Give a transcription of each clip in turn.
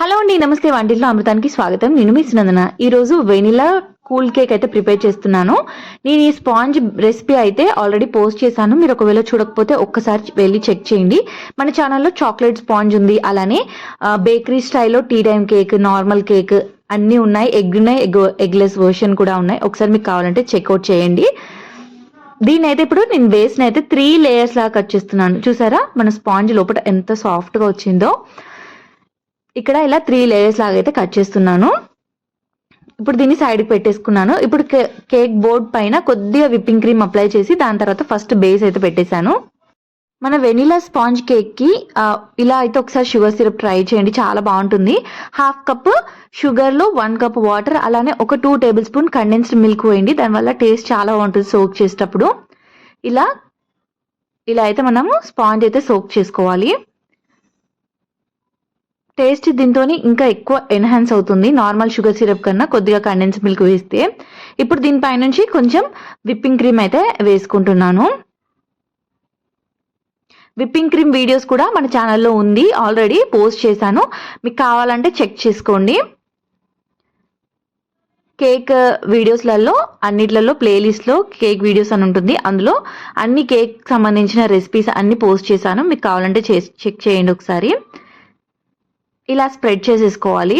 Hello అండి నమస్తే వంటిల్లో అమృతానికి స్వాగతం. నేను మీ సునందన. ఈరోజు వెనిలా కూల్ కేక్ అయితే ప్రిపేర్ చేస్తున్నాను. నేను ఈ స్పాంజ్ రెసిపీ అయితే ఆల్రెడీ పోస్ట్ చేశాను. మీరు ఒకవేళ చూడకపోతే ఒక్కసారి వెళ్ళి చెక్ చేయండి. మన ఛానల్లో చాక్లెట్ స్పాంజ్ ఉంది. అలానే బేకరీ స్టైల్లో tea time cake normal cake అన్నీ ఉన్నాయి. ఎగ్ ఉన్నాయి ఎగ్ ఎగ్లెస్ వర్షన్ కూడా ఉన్నాయి. ఒకసారి మీకు కావాలంటే చెక్అవుట్ చేయండి. దీని అయితే ఇప్పుడు నేను వేసిన అయితే త్రీ లేయర్స్ లాగా కట్ చేస్తున్నాను. చూసారా? మన స్పాంజ్ లోపల ఎంత సాఫ్ట్గా వచ్చిందో. ఇక్కడ ఇలా త్రీ లేయర్స్ లాగా అయితే కట్ చేస్తున్నాను. ఇప్పుడు దీన్ని సైడ్కి పెట్టేసుకున్నాను. ఇప్పుడు కేక్ బోర్డ్ పైన కొద్దిగా విప్పింగ్ క్రీమ్ అప్లై చేసి దాని తర్వాత ఫస్ట్ బేస్ అయితే పెట్టేశాను. మన వెనీలా స్పాంజ్ కేక్కి ఇలా అయితే ఒకసారి షుగర్ సిరప్ ట్రై చేయండి. చాలా బాగుంటుంది. హాఫ్ కప్ షుగర్లో వన్ కప్ వాటర్ అలానే ఒక two tablespoon condensed milk వేయండి దానివల్ల టేస్ట్ చాలా బాగుంటుంది సోక్ చేసేటప్పుడు. ఇలా ఇలా అయితే మనము స్పాంజ్ అయితే సోక్ చేసుకోవాలి. టేస్ట్ దీంతో ఇంకా ఎక్కువ ఎన్హాన్స్ అవుతుంది. నార్మల్ షుగర్ సిరప్ కన్నా కొద్దిగా కండెన్స్ మిల్క్ వేస్తే. ఇప్పుడు దీనిపై నుంచి కొంచెం విప్పింగ్ క్రీమ్ అయితే వేసుకుంటున్నాను. విప్పింగ్ క్రీమ్ వీడియోస్ కూడా మన ఛానల్లో ఉంది. ఆల్రెడీ పోస్ట్ చేశాను. మీకు కావాలంటే చెక్ చేసుకోండి. కేక్ వీడియోస్లలో అన్నిట్లలో ప్లేలిస్ట్లో కేక్ వీడియోస్ అని ఉంటుంది. అందులో అన్ని కేక్ సంబంధించిన రెసిపీస్ అన్ని పోస్ట్ చేశాను. మీకు కావాలంటే చెక్ చేయండి ఒకసారి. ఇలా స్ప్రెడ్ చేసేసుకోవాలి.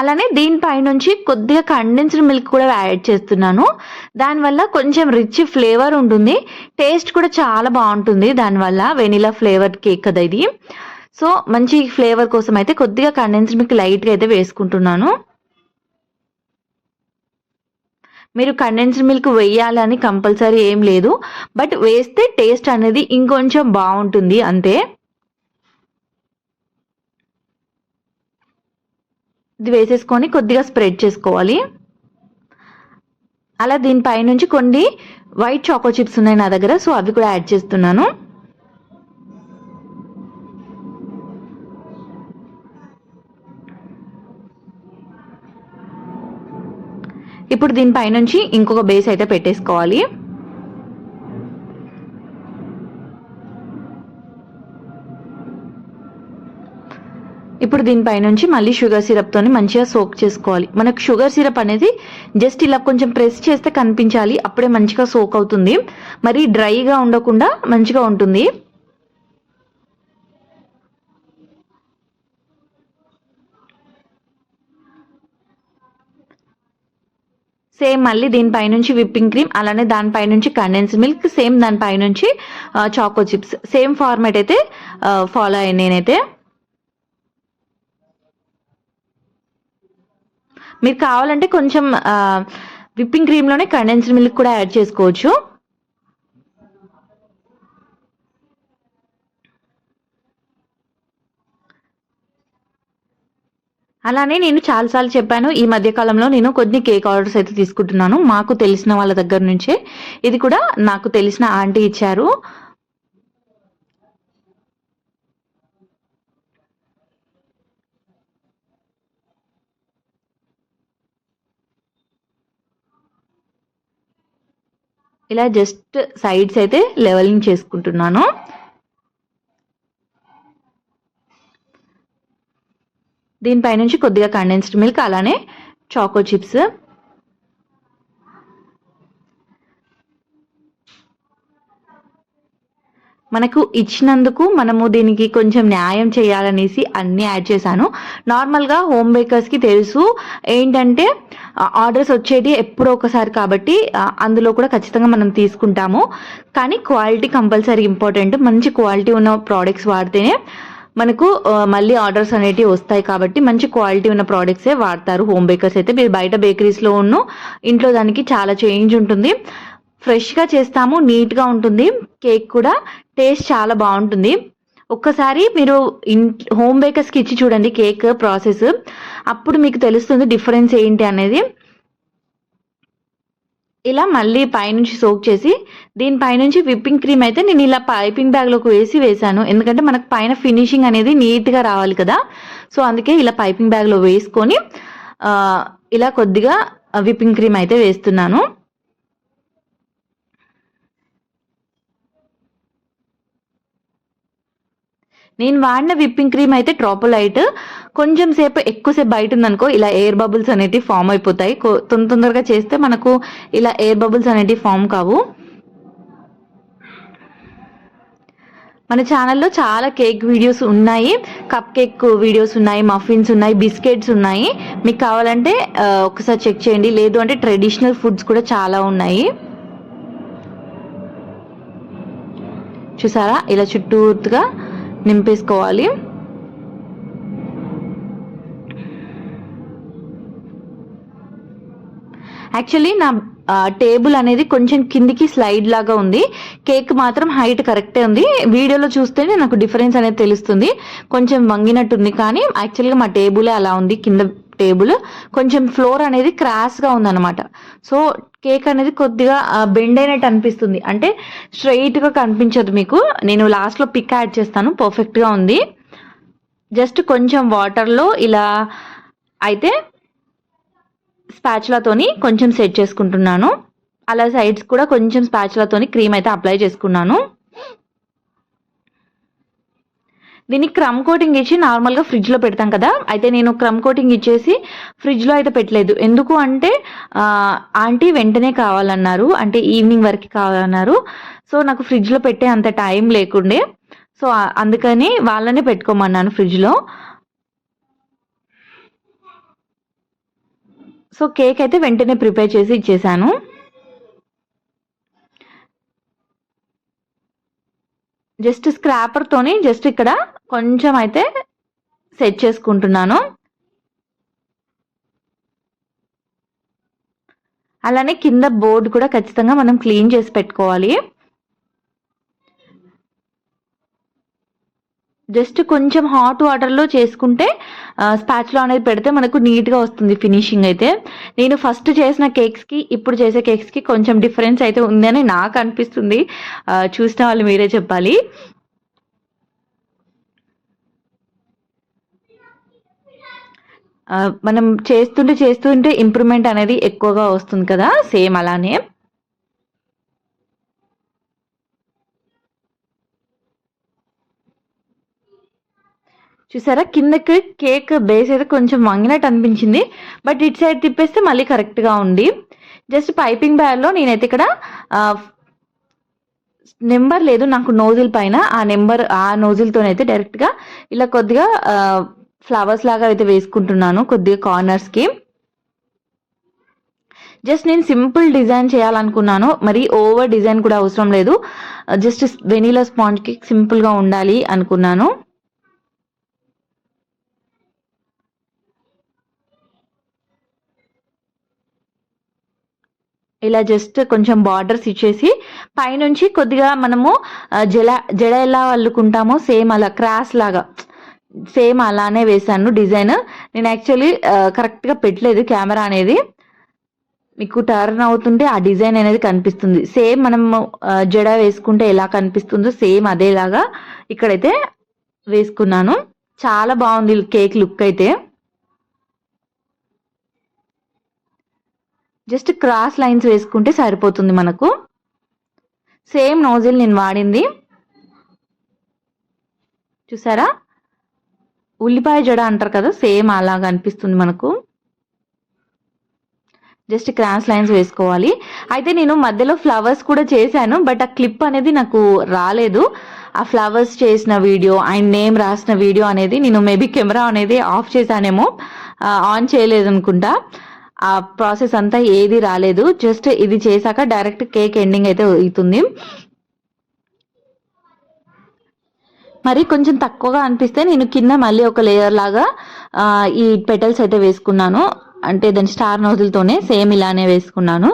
అలానే దీనిపైనుంచి కొద్దిగా కండెన్స్డ్ మిల్క్ కూడా యాడ్ చేస్తున్నాను. దానివల్ల కొంచెం రిచ్ ఫ్లేవర్ ఉంటుంది. టేస్ట్ కూడా చాలా బాగుంటుంది దానివల్ల వెనిలా ఫ్లేవర్ కేక్ కదా ఇది. సో మంచి ఫ్లేవర్ కోసం అయితే కొద్దిగా కండెన్స్డ్ మిల్క్ లైట్గా అయితే వేసుకుంటున్నాను. మీరు కండెన్స్డ్ మిల్క్ వేయాలని కంపల్సరీ ఏం లేదు. బట్ వేస్తే టేస్ట్ అనేది ఇంకొంచెం బాగుంటుంది అంతే. ఇది వేసేసుకొని కొద్దిగా స్ప్రెడ్ చేసుకోవాలి. అలా దీనిపై నుంచి కొన్ని వైట్ చాకో చిప్స్ ఉన్నాయి నా దగ్గర సో అవి కూడా యాడ్ చేస్తున్నాను. ఇప్పుడు దీనిపై నుంచి ఇంకొక బేస్ అయితే పెట్టేసుకోవాలి. ఇప్పుడు దీనిపై నుంచి మళ్ళీ షుగర్ సిరప్తోని మంచిగా సోక్ చేసుకోవాలి. మనకు షుగర్ సిరప్ అనేది జస్ట్ ఇలా కొంచెం ప్రెస్ చేస్తే కనిపించాలి. అప్పుడే మంచిగా సోక్ అవుతుంది. మరి డ్రైగా ఉండకుండా మంచిగా ఉంటుంది. సేమ్ మళ్ళీ దీనిపై నుంచి విప్పింగ్ క్రీమ్ అలానే దానిపై నుంచి కండెన్స్ మిల్క్ సేమ్ దానిపై నుంచి చాకో చిప్స్. సేమ్ ఫార్మేట్ అయితే ఫాలో అయ్యి నేనైతే మీరు కావాలంటే కొంచెం విప్పింగ్ క్రీమ్లోనే కండెన్స్డ్ మిల్క్ కూడా యాడ్ చేసుకోవచ్చు. అలానే నేను చాలాసార్లు చెప్పాను ఈ మధ్య కాలంలో నేను కొన్ని కేక్ ఆర్డర్స్ అయితే తీసుకుంటున్నాను. మాకు తెలిసిన వాళ్ళ దగ్గర నుంచే. ఇది కూడా నాకు తెలిసిన ఆంటీ ఇచ్చారు. ఇలా జస్ట్ సైడ్స్ అయితే లెవెలింగ్ చేసుకుంటున్నాను. దీనిపై నుంచి కొద్దిగా కండెన్స్డ్ మిల్క్ అలానే చాకో చిప్స్ మనకు ఇచ్చినందుకు మనము దీనికి కొంచెం న్యాయం చేయాలనేసి అన్నీ యాడ్ చేశాను. నార్మల్గా హోమ్ బేకర్స్కి తెలుసు ఏంటంటే ఆర్డర్స్ వచ్చేది ఎప్పుడో ఒకసారి కాబట్టి అందులో కూడా ఖచ్చితంగా మనం తీసుకుంటాము. కానీ క్వాలిటీ కంపల్సరీ ఇంపార్టెంట్ మంచి క్వాలిటీ ఉన్న ప్రోడక్ట్స్ వాడితేనే మనకు మళ్ళీ ఆర్డర్స్ అనేటివి వస్తాయి కాబట్టి మంచి క్వాలిటీ ఉన్న ప్రోడక్ట్సే వాడతారు. హోమ్ బేకర్స్ అయితే మీరు బయట బేకరీస్లో ఉన్న ఇంట్లో దానికి చాలా చేంజ్ ఉంటుంది. ఫ్రెష్గా చేస్తాము నీట్గా ఉంటుంది. కేక్ కూడా టేస్ట్ చాలా బాగుంటుంది. ఒక్కసారి మీరు ఇన్ హోమ్ బేకర్స్కి ఇచ్చి చూడండి కేక్ ప్రాసెస్. అప్పుడు మీకు తెలుస్తుంది డిఫరెన్స్ ఏంటి అనేది. ఇలా మళ్ళీ పైనుంచి సోక్ చేసి దీని పైనుంచి విప్పింగ్ క్రీమ్ అయితే నేను ఇలా పైపింగ్ బ్యాగ్లోకి వేసి వేసాను ఎందుకంటే మనకు పైన ఫినిషింగ్ అనేది నీట్గా రావాలి కదా. సో అందుకే ఇలా పైపింగ్ బ్యాగ్లో వేసుకొని ఇలా కొద్దిగా విప్పింగ్ క్రీమ్ అయితే వేస్తున్నాను. నేను వాడిన విప్పింగ్ క్రీమ్ అయితే ట్రాపులైట్. కొంచెం సేపు ఎక్కువసేపు బయట ఉందనుకో ఇలా ఎయిర్ బబుల్స్ అనేటివి ఫామ్ అయిపోతాయి. కొ- తొందర తొందరగా చేస్తే మనకు ఇలా ఎయిర్ బబుల్స్ అనేటివి ఫామ్ కావు. మన ఛానల్లో చాలా కేక్ వీడియోస్ ఉన్నాయి. కప్ కేక్ వీడియోస్ ఉన్నాయి మఫిన్స్ ఉన్నాయి బిస్కెట్స్ ఉన్నాయి. మీకు కావాలంటే ఒకసారి చెక్ చేయండి. లేదు అంటే ట్రెడిషనల్ ఫుడ్స్ కూడా చాలా ఉన్నాయి. చూసారా? ఇలా చుట్టూరుగా నింపేసుకోవాలి. యాక్చువల్లీ నా టేబుల్ అనేది కొంచెం కిందికి స్లైడ్ లాగా ఉంది. కేక్ మాత్రం హైట్ కరెక్టే ఉంది. వీడియోలో చూస్తేనే నాకు డిఫరెన్స్ అనేది తెలుస్తుంది. కొంచెం వంగినట్టుంది కానీ యాక్చువల్గా మా టేబులే అలా ఉంది. కింద టేబుల్. కొంచెం ఫ్లోర్ అనేది క్రాస్గా ఉందన్నమాట. సో కేక్ అనేది కొద్దిగా బెండ్ అయినట్టు అనిపిస్తుంది. అంటే స్ట్రైట్గా కనిపించదు మీకు. నేను లాస్ట్లో పిక్ యాడ్ చేస్తాను. పర్ఫెక్ట్గా ఉంది. జస్ట్ కొంచెం వాటర్లో ఇలా అయితే స్పాచులాతోని కొంచెం సెట్ చేసుకుంటున్నాను. అలా సైడ్స్ కూడా కొంచెం స్పాచులాతోని క్రీమ్ అయితే అప్లై చేసుకున్నాను. దీనికి క్రమ్ కోటింగ్ ఇచ్చి నార్మల్గా ఫ్రిడ్జ్లో పెడతాం కదా? అయితే నేను క్రమ్ కోటింగ్ ఇచ్చేసి ఫ్రిడ్జ్లో అయితే పెట్టలేదు. ఎందుకు అంటే ఆంటీ వెంటనే కావాలన్నారు. అంటే ఈవినింగ్ వరకు కావాలన్నారు. సో నాకు ఫ్రిడ్జ్లో పెట్టే అంత టైం లేకుండే. సో అందుకని వాళ్ళనే పెట్టుకోమన్నాను ఫ్రిడ్జ్లో సో కేక్ అయితే వెంటనే ప్రిపేర్ చేసి ఇచ్చేసాను. జస్ట్ స్క్రాపర్ తోని జస్ట్ ఇక్కడ కొంచెం అయితే సెట్ చేసుకుంటున్నాను. అలానే కింద బోర్డు కూడా ఖచ్చితంగా మనం క్లీన్ చేసి పెట్టుకోవాలి. జస్ట్ కొంచెం హాట్ వాటర్లో చేసుకుంటే స్పాచ్లో అనేది పెడితే మనకు నీట్గా వస్తుంది ఫినిషింగ్ అయితే. నేను ఫస్ట్ చేసిన కేక్స్కి ఇప్పుడు చేసే కేక్స్కి కొంచెం డిఫరెన్స్ అయితే ఉందని నాకు అనిపిస్తుంది. చూసిన వాళ్ళు మీరే చెప్పాలి. మనం చేస్తుంటే చేస్తుంటే ఇంప్రూవ్మెంట్ అనేది ఎక్కువగా వస్తుంది కదా సేమ్ అలానే. చూసారా? కిందకి కేక్ బేస్ అయితే కొంచెం వంగినట్టు అనిపించింది. బట్ ఇటు సైడ్ తిప్పేస్తే మళ్ళీ కరెక్ట్గా ఉంది. జస్ట్ పైపింగ్ బ్యాగ్లో నేనైతే ఇక్కడ నెంబర్ లేదు నాకు నోజిల్ పైన. ఆ నెంబర్ ఆ నోజిల్తోనైతే డైరెక్ట్గా ఇలా కొద్దిగా ఫ్లవర్స్ లాగా అయితే వేసుకుంటున్నాను కొద్దిగా కార్నర్స్కి జస్ట్ నేను సింపుల్ డిజైన్ చేయాలనుకున్నాను. మరి ఓవర్ డిజైన్ కూడా అవసరం లేదు. జస్ట్ వెనీలా స్పాంజ్కి సింపుల్గా ఉండాలి అనుకున్నాను. ఇలా జస్ట్ కొంచెం బార్డర్స్ ఇచ్చేసి పైనుంచి కొద్దిగా మనము జల జడ ఎలా అల్లుకుంటామో సేమ్ అలా క్రాస్ లాగా సేమ్ అలానే వేశాను డిజైన్. నేను యాక్చువల్లీ కరెక్ట్గా పెట్టలేదు కెమెరా అనేది. మీకు టర్న్ అవుతుంటే ఆ డిజైన్ అనేది కనిపిస్తుంది. సేమ్ మనం జడ వేసుకుంటే ఎలా కనిపిస్తుందో సేమ్ అదేలాగా ఇక్కడైతే వేసుకున్నాను. చాలా బాగుంది కేక్ లుక్ అయితే. జస్ట్ క్రాస్ లైన్స్ వేసుకుంటే సరిపోతుంది మనకు. సేమ్ నోజిల్ నేను వాడింది. చూసారా? ఉల్లిపాయ జడ అంటారు కదా సేమ్ అలాగా అనిపిస్తుంది మనకు. జస్ట్ క్రాస్ లైన్స్ వేసుకోవాలి. అయితే నేను మధ్యలో ఫ్లవర్స్ కూడా చేశాను బట్ ఆ క్లిప్ అనేది నాకు రాలేదు. ఆ ఫ్లవర్స్ చేసిన వీడియో అండ్ నేమ్ రాసిన వీడియో అనేది నేను మేబీ కెమెరా అనేది ఆఫ్ చేశానేమో ఆన్ చేయలేదు అనుకుంటా ఆ ప్రాసెస్ అంతా ఏది రాలేదు. జస్ట్ ఇది చేశాక డైరెక్ట్ కేక్ ఎండింగ్ అయితే అవుతుంది. మరి కొంచెం తక్కువగా అనిపిస్తే నేను కింద మళ్ళీ ఒక లేయర్ లాగా ఈ పెటల్స్ అయితే వేసుకున్నాను. అంటే దాని స్టార్ నోజులతోనే సేమ్ ఇలానే వేసుకున్నాను.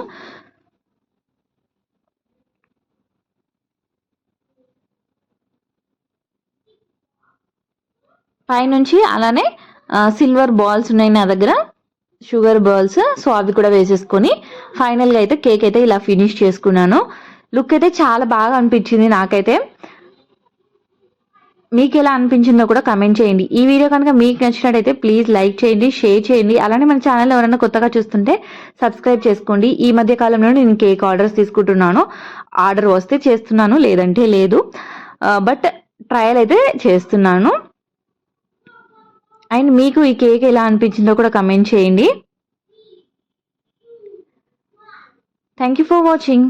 పైనుంచి అలానే సిల్వర్ బాల్స్ ఉన్నాయి నా దగ్గర. షుగర్ బర్ల్స్ సో అవి కూడా వేసేసుకొని ఫైనల్గా అయితే కేక్ అయితే ఇలా ఫినిష్ చేసుకున్నాను. లుక్ అయితే చాలా బాగా అనిపించింది నాకైతే. మీకు ఎలా అనిపించిందో కూడా కమెంట్ చేయండి. ఈ వీడియో కనుక మీకు నచ్చినట్టయితే ప్లీజ్ లైక్ చేయండి షేర్ చేయండి. అలానే మన ఛానల్ ఎవరైనా కొత్తగా చూస్తుంటే సబ్స్క్రైబ్ చేసుకోండి. ఈ మధ్య కాలంలో నేను కేక్ ఆర్డర్స్ తీసుకుంటున్నాను. ఆర్డర్ వస్తే చేస్తున్నాను లేదంటే లేదు. Uh, బట్ ట్రయల్ అయితే చేస్తున్నాను. అండ్ మీకు ఈ కేక్ ఎలా అనిపించిందో కూడా కమెంట్ చేయండి. Thank you for watching